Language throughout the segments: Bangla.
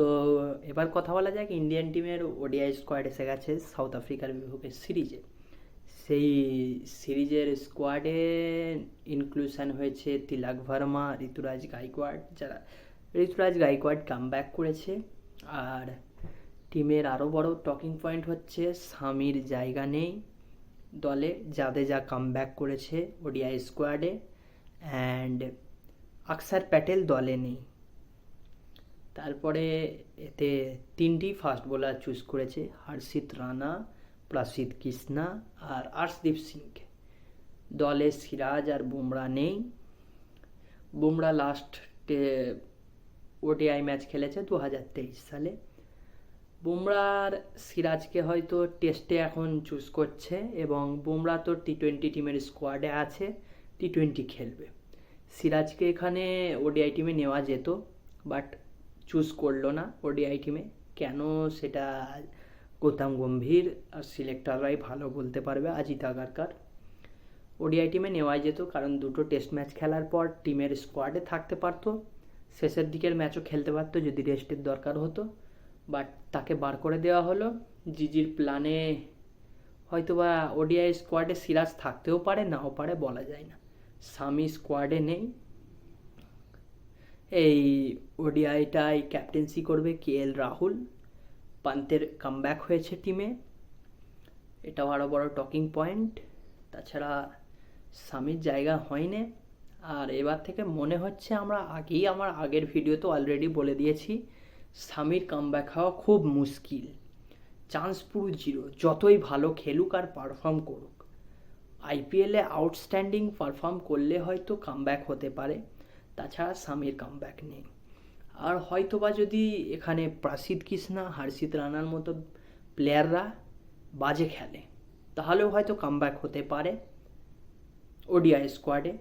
তো এবার কথা বলা যাক ইন্ডিয়ান টিমের ওডিআই স্কোয়াড এসে গেছে সাউথ আফ্রিকার বিপক্ষে সিরিজে। সেই সিরিজের স্কোয়াডে ইনক্লুশন হয়েছে তিলাক ভার্মা, ঋতুরাজ গাইকোয়াড, যারা ঋতুরাজ গাইকোয়াড কাম ব্যাক করেছে। আর টিমের আরও বড় টকিং পয়েন্ট হচ্ছে স্বামীর জায়গা নেই। দলে জাদেজা কাম ব্যাক করেছে ওডিআই স্কোয়াডে অ্যান্ড আকসার প্যাটেল দলে নেই। তারপরে এতে তিনটি ফাস্ট বোলার চুজ করেছে হর্ষিত রানা প্রাসিদ কৃষ্ণা আর আর্শদীপ সিংকে। দলে সিরাজ আর বুমরা নেই। বুমরা লাস্ট ওডিআই ম্যাচ খেলেছে দু হাজার তেইশ সালে। বুমরার সিরাজকে হয়তো টেস্টে এখন চুজ করছে এবং বুমরা তো টি টোয়েন্টি টিমের স্কোয়াডে আছে টি টোয়েন্টি খেলবে। সিরাজকে এখানে ওডিআই টিমে নেওয়া যেত বাট চুজ করল না ওডিআই টিমে কেন সেটা গৌতম গম্ভীর আর সিলেক্টররাই ভালো বলতে পারবে আজিত আগারকার। ওডিআই টিমে নেওয়া যেত কারণ দুটো টেস্ট ম্যাচ খেলার পর টিমের স্কোয়াডে থাকতে পারতো। শেষের দিকের ম্যাচও খেলতে পারতো যদি রেস্টের দরকার হতো। বাট তাকে বার করে দেওয়া হলো। জিজির প্ল্যানে হয়তোবা ওডিআই স্কোয়াডে সিরাজ থাকতেও পারে, নাও পারে, বলা যায় না। স্বামী স্কোয়াডে নেই। এই ওডিআইটাই ক্যাপ্টেন্সি করবে কে এল রাহুল। পান্তের কামব্যাক হয়েছে টিমে এটাও আরও বড় টকিং পয়েন্ট তাছাড়া স্বামীর জায়গা হয়নি। আর এবার থেকে মনে হচ্ছে আমরা আগেই আমার আগের ভিডিওতে অলরেডি বলে দিয়েছি স্বামীর কামব্যাক হওয়া খুব মুশকিল। চান্স পুরো জিরো যতই ভালো খেলুক আর পারফর্ম করুক। আইপিএলে আউটস্ট্যান্ডিং পারফর্ম করলে হয়তো কামব্যাক হতে পারে। তাছাড়া স্বামীর কামব্যাক নেই। আর হয়তোবা যদি এখানে প্রাসিদ কৃষ্ণা হর্ষিত রানার মতো প্লেয়াররা বাজে খেলে, তাহলেও হয়তো কামব্যাক হতে পারে ওডিআই স্কোয়াডে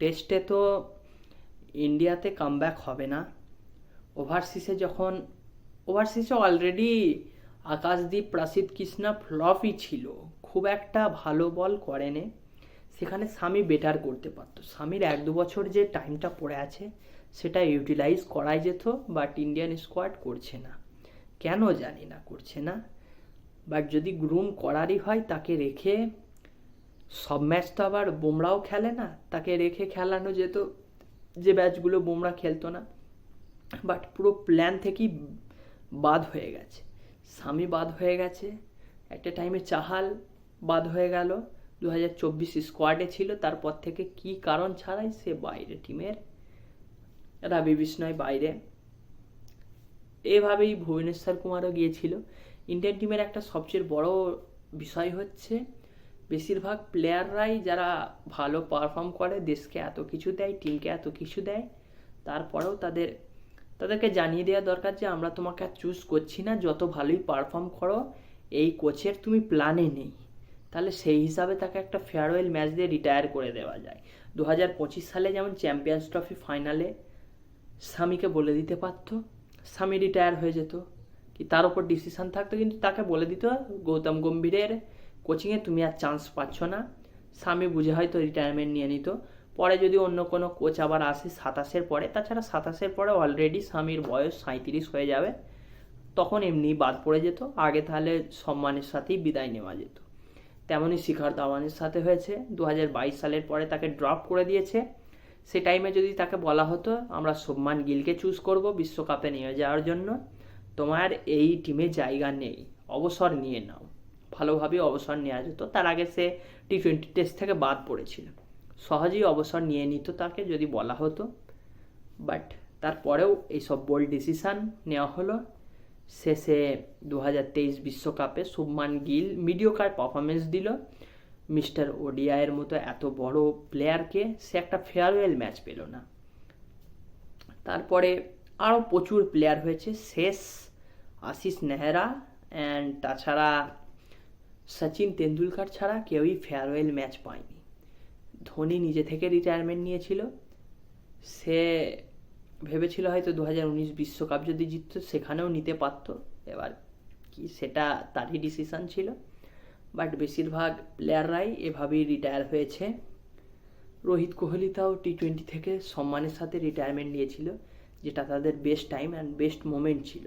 টেস্টে তো ইন্ডিয়াতে কামব্যাক হবে না। ওভারসিসে যখন ওভারসিসে অলরেডি আকাশদীপ প্রাসিদ কৃষ্ণা ফ্লপই ছিল। খুব একটা ভালো বল করেনি। সেখানে স্বামী বেটার করতে পারতো। স্বামীর এক দু বছর যে টাইমটা পড়ে আছে, সেটা ইউটিলাইজ করাই যেত বাট ইন্ডিয়ান স্কোয়াড করছে না। কেন জানি না, করছে না। বাট যদি গ্রুম করারই হয়, তাকে রেখে সব ম্যাচ তো আবার বোমরাও খেলে না, তাকে রেখে খেলানো যেত, যে ম্যাচগুলো বুমরা খেলতো না। বাট পুরো প্ল্যান থেকেই বাদ হয়ে গেছে। স্বামী বাদ হয়ে গেছে, একটা টাইমে চাহাল বাদ হয়ে গেল। দু হাজার চব্বিশ স্কোয়াডে ছিল, তারপর থেকে কি কারণ ছাড়াই সে বাইরে টিমের রাবি বিষ্ণয় বাইরে। এভাবেই ভুবনেশ্বর কুমারও গিয়েছিল। ইন্ডিয়ান টিমের একটা সবচেয়ে বড় বিষয় হচ্ছে, বেশিরভাগ প্লেয়াররাই যারা ভালো পারফর্ম করে, দেশকে এত কিছু দেয় টিমকে এত কিছু দেয়, তারপরেও তাদের, তাদেরকে জানিয়ে দেওয়া দরকার যে আমরা তোমাকে চুজ করছি না, যত ভালোই পারফর্ম করো, এই কোচের তুমি প্ল্যানে নেই। তাহলে সেই হিসাবে তাকে একটা ফেয়ারওয়েল ম্যাচ দিয়ে রিটায়ার করে দেওয়া যায়। দু হাজার পঁচিশ সালে যেমন চ্যাম্পিয়ন্স ট্রফি ফাইনালে স্বামীকে বলে দিতে পারত স্বামী রিটায়ার হয়ে যেত। কি তার ওপর ডিসিশন থাকতো, কিন্তু তাকে বলে দিত, গৌতম গম্ভীরের কোচিংয়ে তুমি আর চান্স পাচ্ছ না। স্বামী বুঝে হয়তো রিটায়ারমেন্ট নিয়ে নিত। পরে যদি অন্য কোনো কোচ আবার আসে সাতাশের পরে, তাছাড়া সাতাশের পরে অলরেডি স্বামীর বয়স সাঁত্রিশ হয়ে যাবে, তখন এমনি বাদ পড়ে যেত। আগে তাহলে সম্মানের সাথেই বিদায় নেওয়া যেত। তেমনই শিখর ধাওয়ানের সাথে হয়েছে। দু হাজার বাইশ সালের পরে তাকে ড্রপ করে দিয়েছে। সে টাইমে যদি তাকে বলা হতো, আমরা শুভমান গিলকে চুজ করব বিশ্বকাপে নিয়ে যাওয়ার জন্য। তোমার এই টিমে জায়গা নেই, অবসর নিয়ে নাও। ভালোভাবে অবসর নেওয়া যেত। তার আগে সে টি টোয়েন্টি টেস্ট থেকে বাদ পড়েছিল। সহজেই অবসর নিয়ে নিত তাকে যদি বলা হতো। বাট তারপরেও এইসব বোল্ড ডিসিশান নেওয়া হলো। শেষে দু বিশ্বকাপে শুভমান গিল মিডিওকার পারফরমেন্স দিল। মিস্টার ওডিআইয়ের মতো এত বড় প্লেয়ারকে সে একটা ফেয়ারওয়েল ম্যাচ পেল না। তারপরে আরও প্রচুর প্লেয়ার হয়েছে, শেষ আশিস নেহরা অ্যান্ড তাছাড়া সচিন তেন্ডুলকার ছাড়া কেউই ফেয়ারওয়েল ম্যাচ পায়নি। ধোনি নিজে থেকে রিটায়ারমেন্ট নিয়েছিল। সে ভেবেছিল হয়তো দু হাজার উনিশ বিশ্বকাপ যদি জিততো, সেখানেও নিতে পারত। এবার কি সেটা তারই ডিসিশান ছিল। বাট বেশিরভাগ প্লেয়াররাই এভাবেই রিটায়ার হয়েছে। রোহিত কোহলি তাও টি টোয়েন্টি থেকে সম্মানের সাথে রিটায়ারমেন্ট নিয়েছিল, যেটা তাদের best time and best moment ছিল।